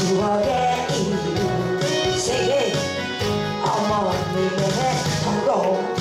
추억의 이유. 세계 어머님의 통곡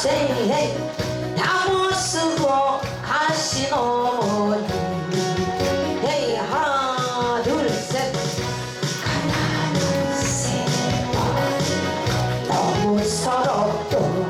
생에 담을 쓰고 가신 어머니. 헤이 하나 둘셋. 가난한 세월 너무 서럽고